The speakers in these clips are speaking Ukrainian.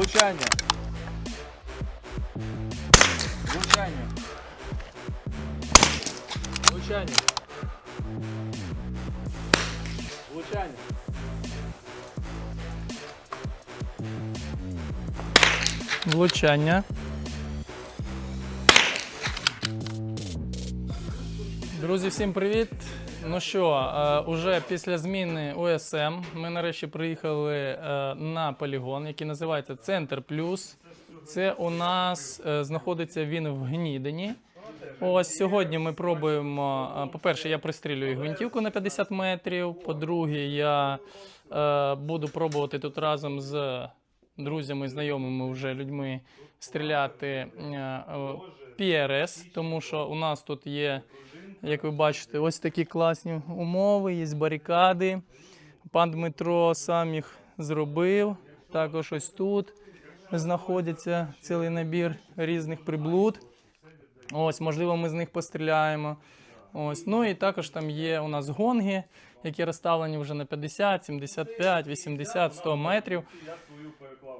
Влучання. Влучання. Влучання. Влучання. Влучання. Друзі, всім привіт! Ну що, е, уже після зміни ОСМ ми нарешті приїхали е, на полігон, який називається Центр Плюс. Це у нас е, знаходиться він в Гнідині. Ось сьогодні ми пробуємо. По-перше, я пристрілюю гвинтівку на 50 метрів. По-друге, я буду пробувати тут разом з друзями, знайомими вже людьми стріляти PRS, тому що у нас тут є, як ви бачите, ось такі класні умови, є барикади. Пан Дмитро сам їх зробив. Також ось тут знаходиться цілий набір різних приблуд. Ось, можливо, ми з них постріляємо. Ось. Ну і також там є у нас гонги, які розставлені вже на 50, 75, 80, 100 метрів.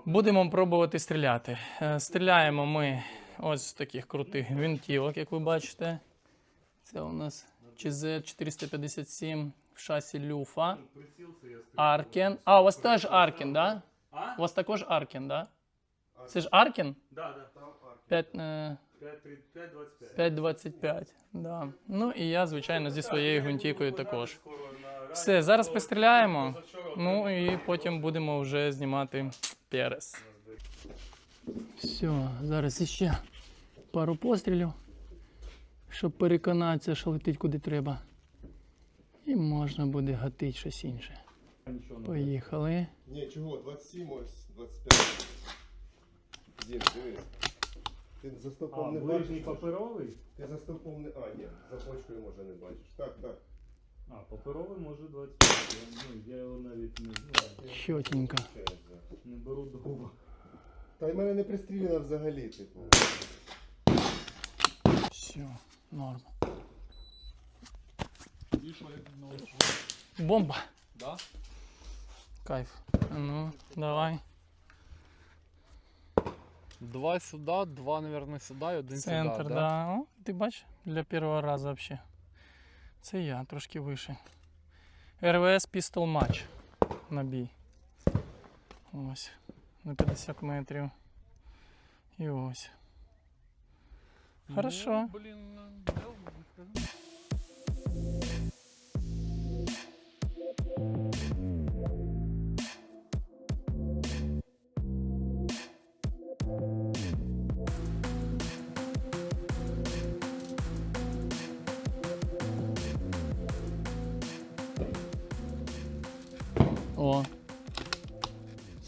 Будемо пробувати стріляти. Е, Стріляємо ми ось з таких крутих гвинтівок, як ви бачите. Це у нас ЧЗ-457 в шасі Люфа. Аркен. А, у вас теж Аркен, да? У вас також Аркен, да? Це ж Аркен? Да, да. 5, е, 5.25. 5,25. Да. Ну і я, звичайно, зі своєю гвинтівкою також. Все, зараз постріляємо. Ну і потім будемо вже знімати перес. Все, зараз іще пару пострілів, щоб переконатися, що летить куди треба. І можна буде гатити щось інше. Поїхали. Ні, чого, 27 ось, 25. Дім, дивись. Ти за А, стовпом не ближній бачиш? паперовий? Ти за стовпом не. А, ні, за почкою може не бачиш. Так, так. А, паперовий може 25. Я, ну, я його навіть не знаю. Чотенько. Да. Не беру до губа. Та й мене не пристріляно взагалі, типу. Все, норм. Бомба. Да? Кайф. Ну, давай. Два сюда, два, наверное, сюда і один Центр, сюда, да. О, ти бачиш, для першого разу вообще. Це я трошки вище. РВС Pistol Match. Набій. Ось. На 50 метрів. І ось. Хорошо. Ну, блин. О.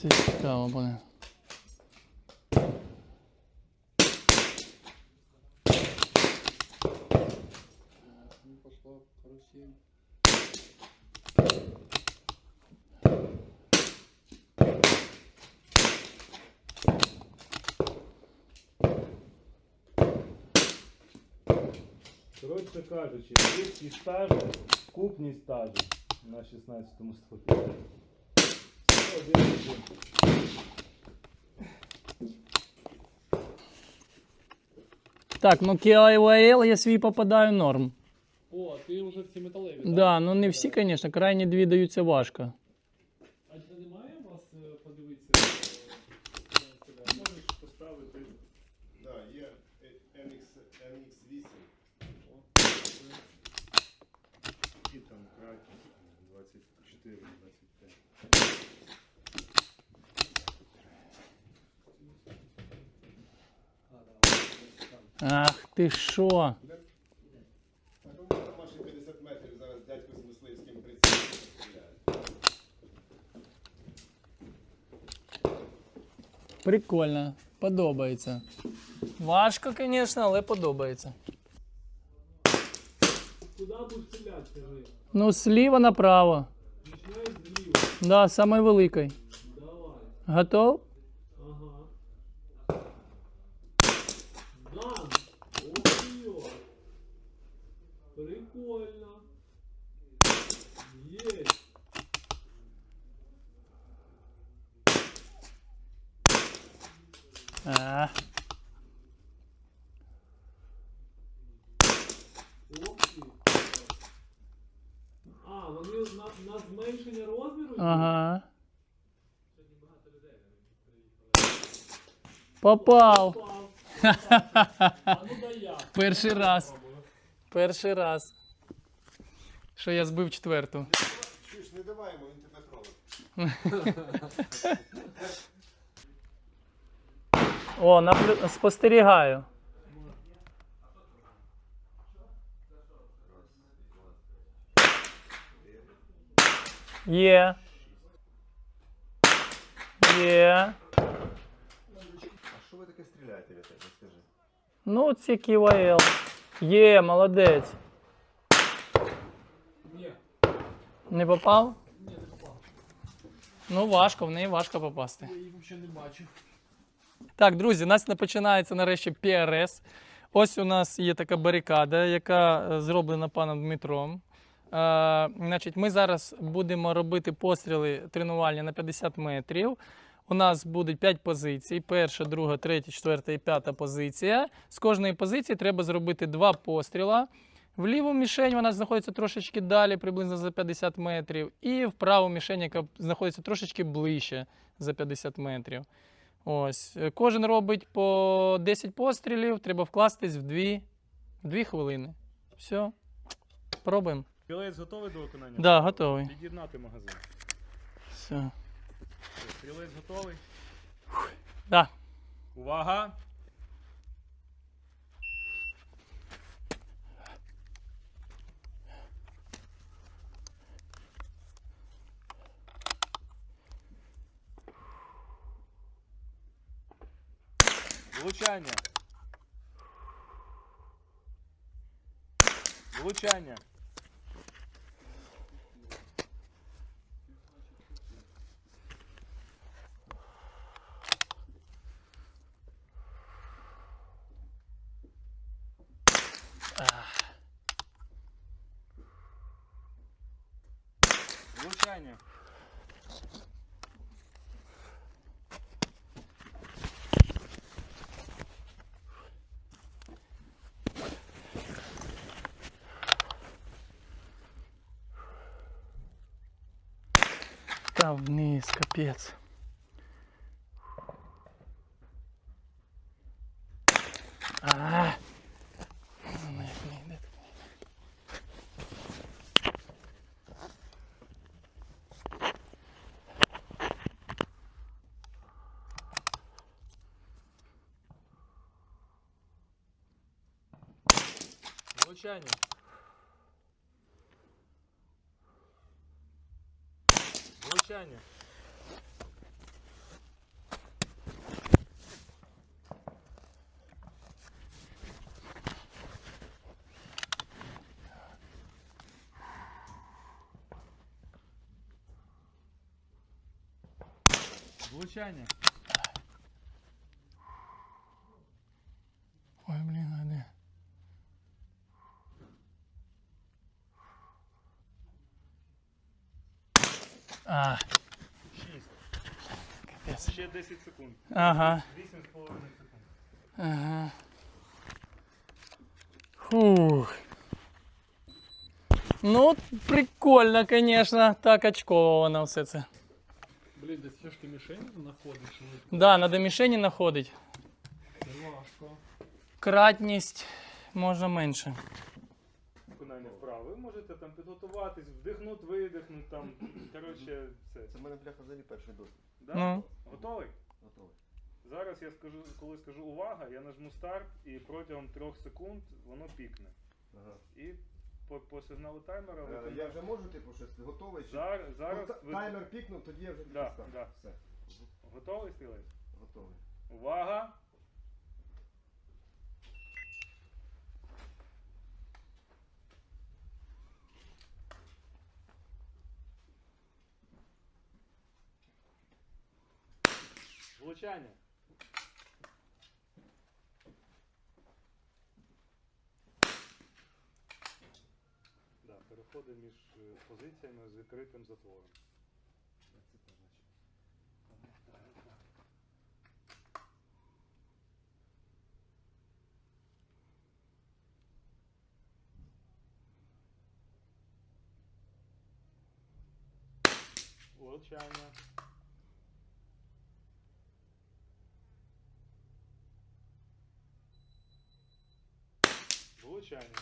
Це цікаво буде. Коротше кажучи, всі стажі, купні стажі на 16-му столпі. Все, один один. Так, ну KIVL я свій попадаю норм. О, ти вже всі металеві, Да, ну не всі, звісно, крайні дві даються важко. А чи немає у вас е, подивитися? Можеш поставити. Да, є е, MX, MX8. І там кракен 24, 25. Ах ти що? А тому на ваші 50 метрів зараз дядько з мисливським прицілом стріляє. Прикольно, подобається. Важко, звісно, але подобається. Куди будеш стріляти, скажи? Ну, зліва направо. Починай зліва. Да, самий. Давай. Готов? Ага. Дан! Ой-ой! Прикольно! Есть! А, Ох ти. А, вони на, на зменшення розміру? ага. Попав. Попав. А ну дай я. Перший раз. Перший раз. Що я збив четверту. Чуєш, не давай йому, він тебе тролить. О, наблю... спостерігаю. Є. Є. А що ви таке стріляєте, Віталій, скажи? Ну, ці КВЛ. Є, молодець. Ні, Не попав? ні, не попав. Ну, важко, в неї важко попасти. Я їх взагалі не бачу. Так, друзі, у нас не починається нарешті ПРС. Ось у нас є така барикада, яка е, зроблена паном Дмитром. Е, значить, ми зараз будемо робити постріли тренувальні на 50 метрів. У нас будуть 5 позицій: перша, друга, третя, четверта і п'ята позиція. З кожної позиції треба зробити два постріла. В ліву мішень вона знаходиться трошечки далі, приблизно за 50 метрів, і в праву мішень, яка знаходиться трошечки ближче за 50 метрів. Ось. Кожен робить по 10 пострілів, треба вкластись в 2, в 2 хвилини. Все. Пробуємо. Стрілець готовий до виконання? Да, готовий. Під'єднати магазин. Все. Стрілець готовий. Да. Увага! Влучання. Влучання. Влучання. Та вниз, капець. А. Ну, як не йде. Влучання. Влучання. Влучання. Ой, блін, а де? А, 6. капець. Ще 10 секунд. Ага. 8,5 секунд. Ага. Фух. Ну, прикольно, конечно. Так очково воно все це. Блін, десь тяжкі мішені знаходиш. ну, Да, надо мішені знаходить. Це важко. Кратність можна менше. Виконання вправи. Ви можете там підготуватись, вдихнути, видихнути там. Коротше, все. Це в мене бляха взагалі перший досвід. Да? Ну. Готовий? Готовий. Зараз я скажу, коли скажу увага, я нажму старт і протягом 3 секунд воно пікне. Ага. І по, по сигналу таймера ви Е, Я вже можу, типу, щось готовий? чи- зараз, зараз Ну, та- ви... Таймер пікнув, тоді я вже Да, да. Все, готовий стрілець? готовий. Увага! Влучання. Да, переходи між е, позиціями з відкритим затвором. Влучання. Влучання.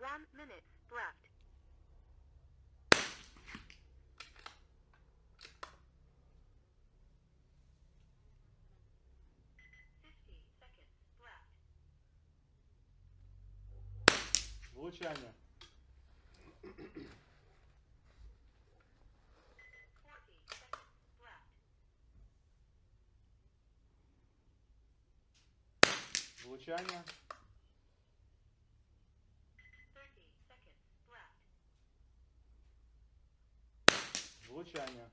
One minute left. Fifty влучання. Влучання.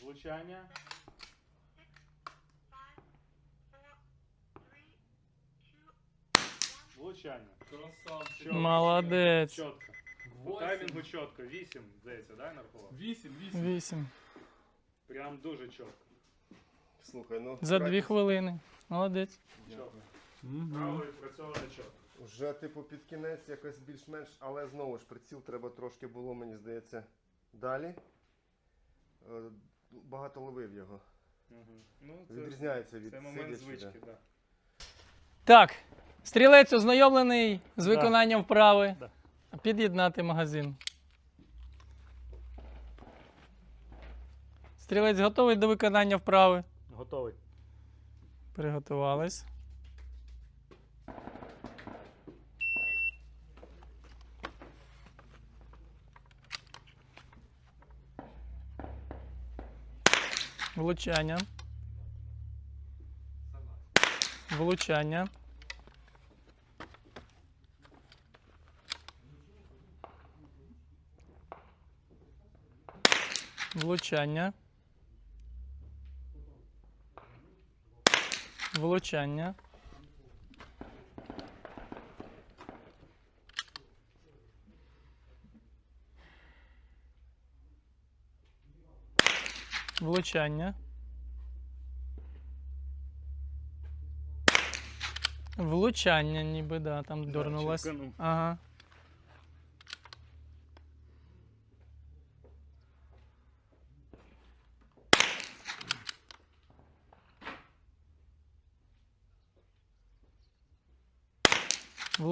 Влучання. Влучання. Красавчик. Молодець. Чітко. По таймінгу чітко. Вісім, здається, да, нарахував? Вісім, вісім. Вісім. Прям дуже чітко. Слухай, ну. За дві хвилини. Молодець. Чітко. Право відпрацьоване чітко. Вже, типу, під кінець якось більш-менш, але знову ж приціл треба трошки було, мені здається, далі. Е, Багато ловив його. Мгм. Ну, це, Відрізняється від це момент сидячи, звички, да. да. Так, стрілець ознайомлений з виконанням вправи. Да. Під'єднати магазин. Стрілець готовий до виконання вправи. Готовий. Приготувались. Влучання. Влучання. Влучання. Влучання. Влучання. Влучання, ніби, да, там дорнулось. чеканув. Ага.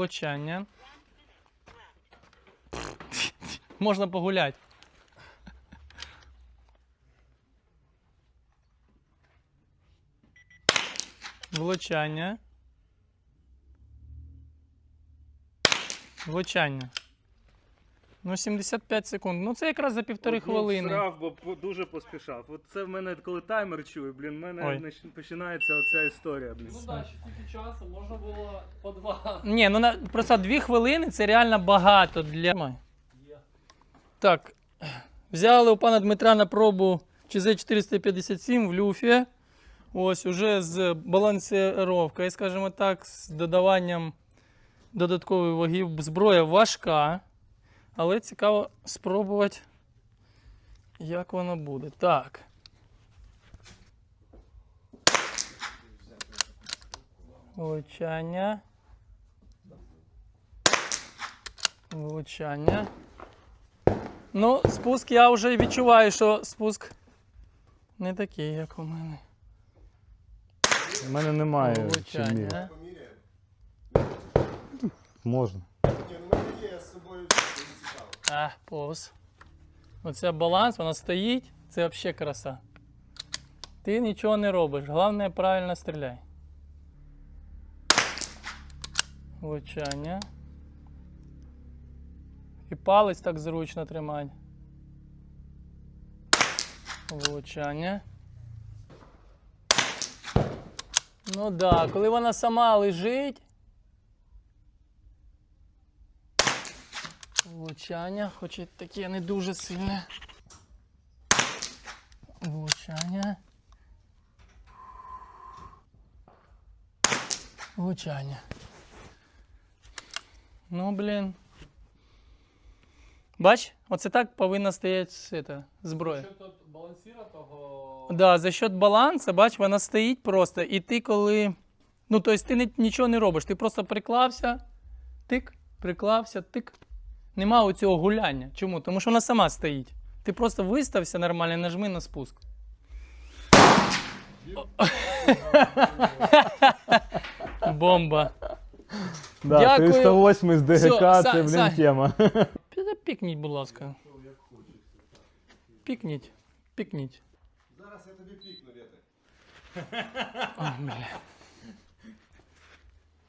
Влучання. Можна погуляти. Влучання. Влучання. Ну, 75 секунд. Ну, це якраз за півтори От, ну, хвилини. Срав, бо по- дуже поспішав. От це в мене, коли таймер чую, блін, в мене Ой. нач- починається оця історія, блін. Ну так, ще тільки часу, можна було по два. Ні, ну на, просто дві хвилини це реально багато для. Є. Так. Взяли у пана Дмитра на пробу ЧЗ-457 в люфі. Ось уже з балансировкою, скажімо так, з додаванням додаткових вагів. Зброя важка, але цікаво спробувати, як воно буде. Так. Влучання. Влучання. Ну, спуск я вже відчуваю, що спуск не такий, як у мене. У мене немає Влучання. Можна. Ні, ну мене є з собою. А, повз. Оце баланс, вона стоїть, це взагалі краса. Ти нічого не робиш, головне правильно стріляй. Влучання. І палець так зручно тримати. Влучання. Ну так, да, коли вона сама лежить. влучання, хоч і таке не дуже сильне. Влучання. Влучання. Ну, блін. Бач, оце так повинна стояти зброя. За счет балансіра того. Да, за счет балансу, бач, вона стоїть просто. І ти коли. Ну, тобто ти нічого не робиш. Ти просто приклався, тик, приклався, тик. Нема цього гуляння. Чому? Тому що вона сама стоїть. Ти просто вистався нормально, нажми на спуск. Бомба. Да, Дякую. 308 з ДГК, Всьо, це, блін, Сань. тема. Піде пікніть, будь ласка. Пікніть. Пікніть. Зараз я тобі пікну, Вєте.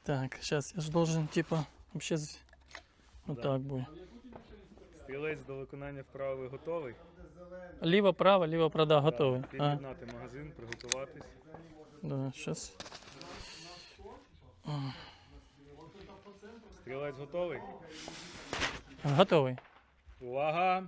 Так, сейчас я же должен, типа, вообще з- вот буде. Стрілець до виконання вправи готовий. Ліво, право, ліво, право, да, готовий. Під'єднати магазин, приготуватись. да, сейчас. Стрілець готовий. Готовий. Увага!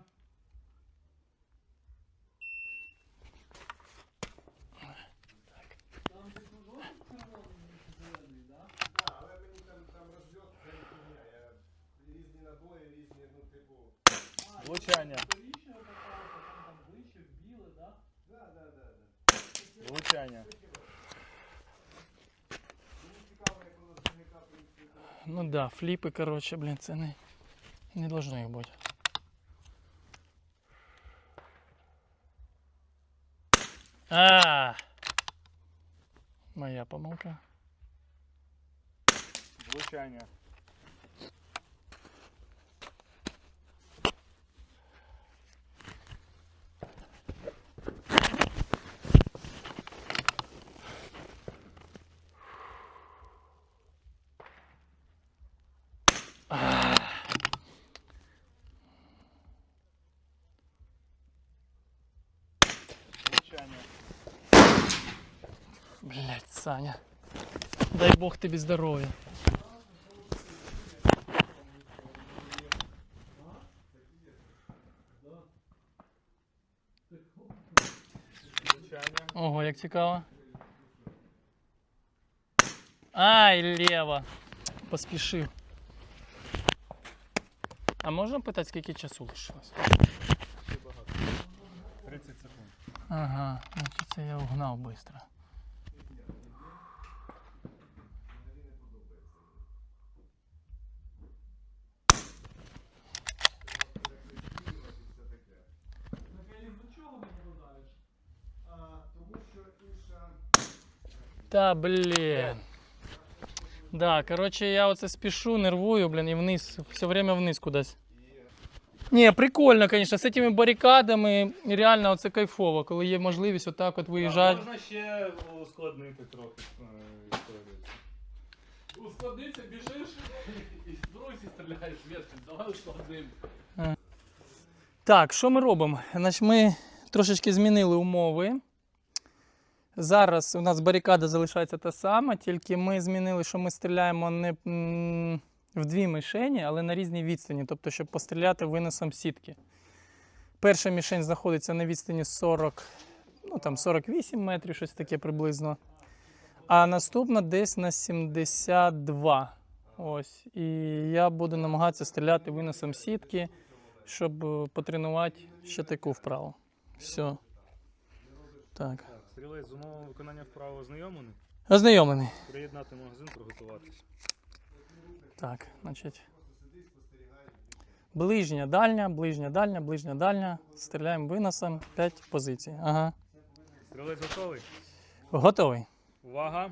да. Влучання. Мені цікаво, як воно з ДГК працює. Ну да, фліпи, короче, блін, це не, не должно їх бути. А! Моя помилка. Влучання. Влучання. Саня. Дай Бог тобі здоров'я. Влучання. Ого, як цікаво. Ай, лево. Поспішив. А можна питати, скільки часу лишилось? 30 секунд. Ага, значить це я угнав швидко. Та блін. Да, короче, я оце спішу, нервую, блін, і вниз, все время вниз кудись. Ні, прикольно, конечно, з цими барикадами реально оце кайфово, коли є можливість отак от виїжджати. Можна ще ускладнити трохи е, історію. Ускладниться, біжиш і з друзі стріляєш ветки. Давай ускладним. Так, що ми робимо? Значить, ми трошечки змінили умови. Зараз у нас барикада залишається та сама, тільки ми змінили, що ми стріляємо не в дві мішені, але на різній відстані, тобто, щоб постріляти виносом сітки. Перша мішень знаходиться на відстані 40, ну там 48 метрів, щось таке приблизно. А наступна десь на 72. Ось. І я буду намагатися стріляти виносом сітки щоб е, потренувати ще таку вправу. Все. Так. Стрілець з умовами виконання вправи ознайомлений. Ознайомлений. Приєднати магазин, приготуватись. Так, значить. Ближня, дальня, ближня, дальня, ближня, дальня. Стріляємо виносом. 5 позицій. Ага. Стрілець готовий. Готовий. Увага!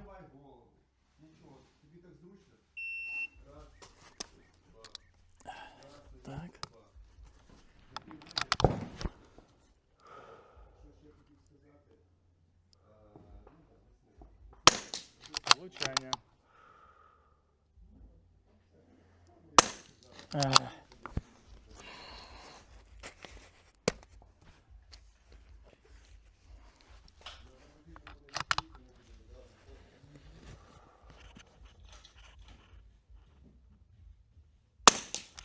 Влучання. Е,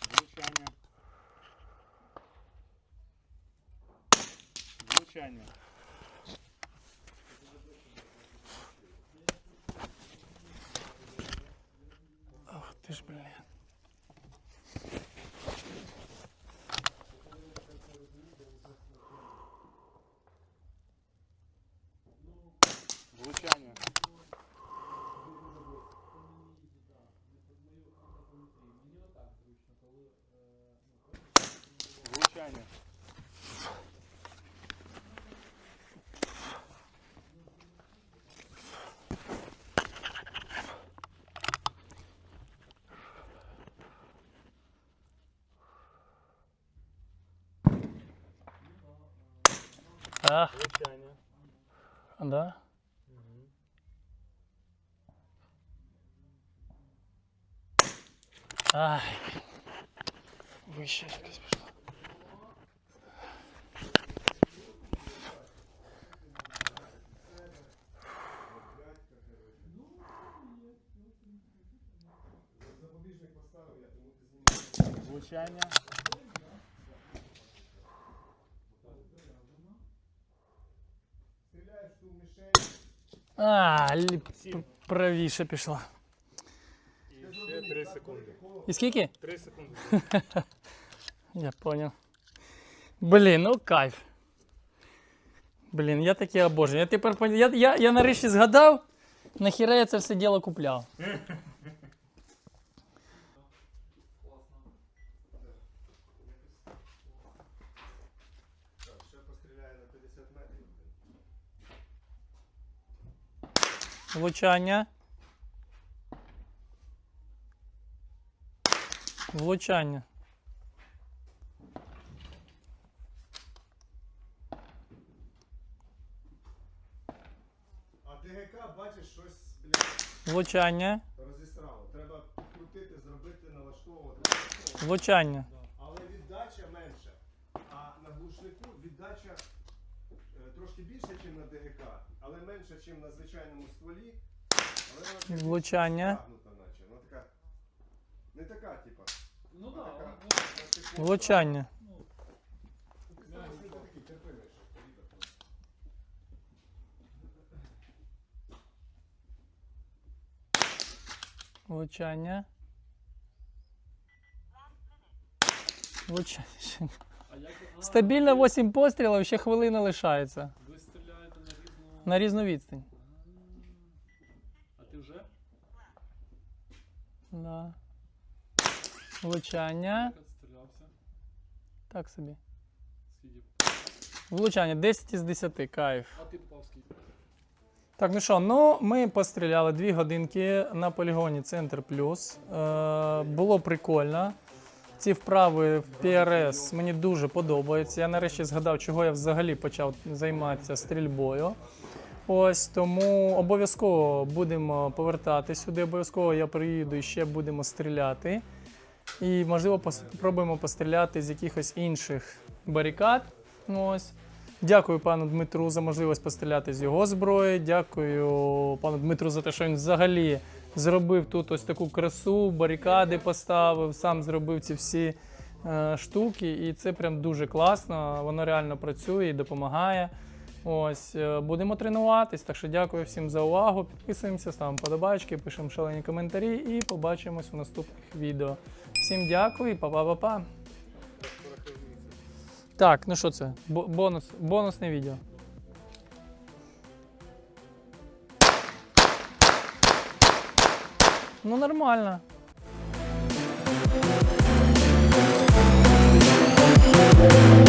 Влучання. Влучання. Влучання. Ах, Влучання. да? Ай. Вище якось Влучання. А, лі- п- правіше пішло. І ще 3 секунди. І скільки? 3 секунди. Я понял. Блін, ну кайф. Блін, я таке обожнюю. Я тепер пон- я, я, я нарешті згадав, нахіра я це все діло купляв. Влучання. Влучання. А ДГК, бачиш, щось, блядь, Влучання. розісрало. Треба крутити, зробити, налаштовувати. Влучання. Але віддача менша. А на глушнику віддача трошки більша, ніж на ДГК, але менша, ніж на звичайному стволі. Але вона Влучання. наче. Вона така. Не така, типа. Ну да, Така. практикова. Влучання. Ти старайся не такий терпимий, що калібр просто. Влучання. Влучання. Стабільно 8 пострілів, ще хвилина лишається. Ви стріляєте на різну. На різну відстань. А ти вже? Да. Влучання. Відстрілявся? Так собі. Скільки? Влучання 10 із 10, кайф. А ти попав скільки? Так, ну що, ну ми постріляли 2 годинки на полігоні Центр Плюс. Е, було прикольно. Ці вправи в ПРС мені дуже подобаються. Я нарешті згадав, чого я взагалі почав займатися стрільбою. Ось тому обов'язково будемо повертати сюди. Обов'язково я приїду і ще будемо стріляти. І, можливо, спробуємо постріляти з якихось інших барикад. Ось. Дякую пану Дмитру за можливість постріляти з його зброї. Дякую пану Дмитру за те, що він взагалі зробив тут ось таку красу, барикади поставив, сам зробив ці всі е, штуки. І це прям дуже класно. Воно реально працює і допомагає. Ось, е, будемо тренуватись. Так що дякую всім за увагу. Підписуємося, ставимо подобачки, пишемо шалені коментарі і побачимось у наступних відео. Всім дякую па-па-па-па. Так, ну що це? Бо- бонус, бонусне відео. Ну нормально. Thank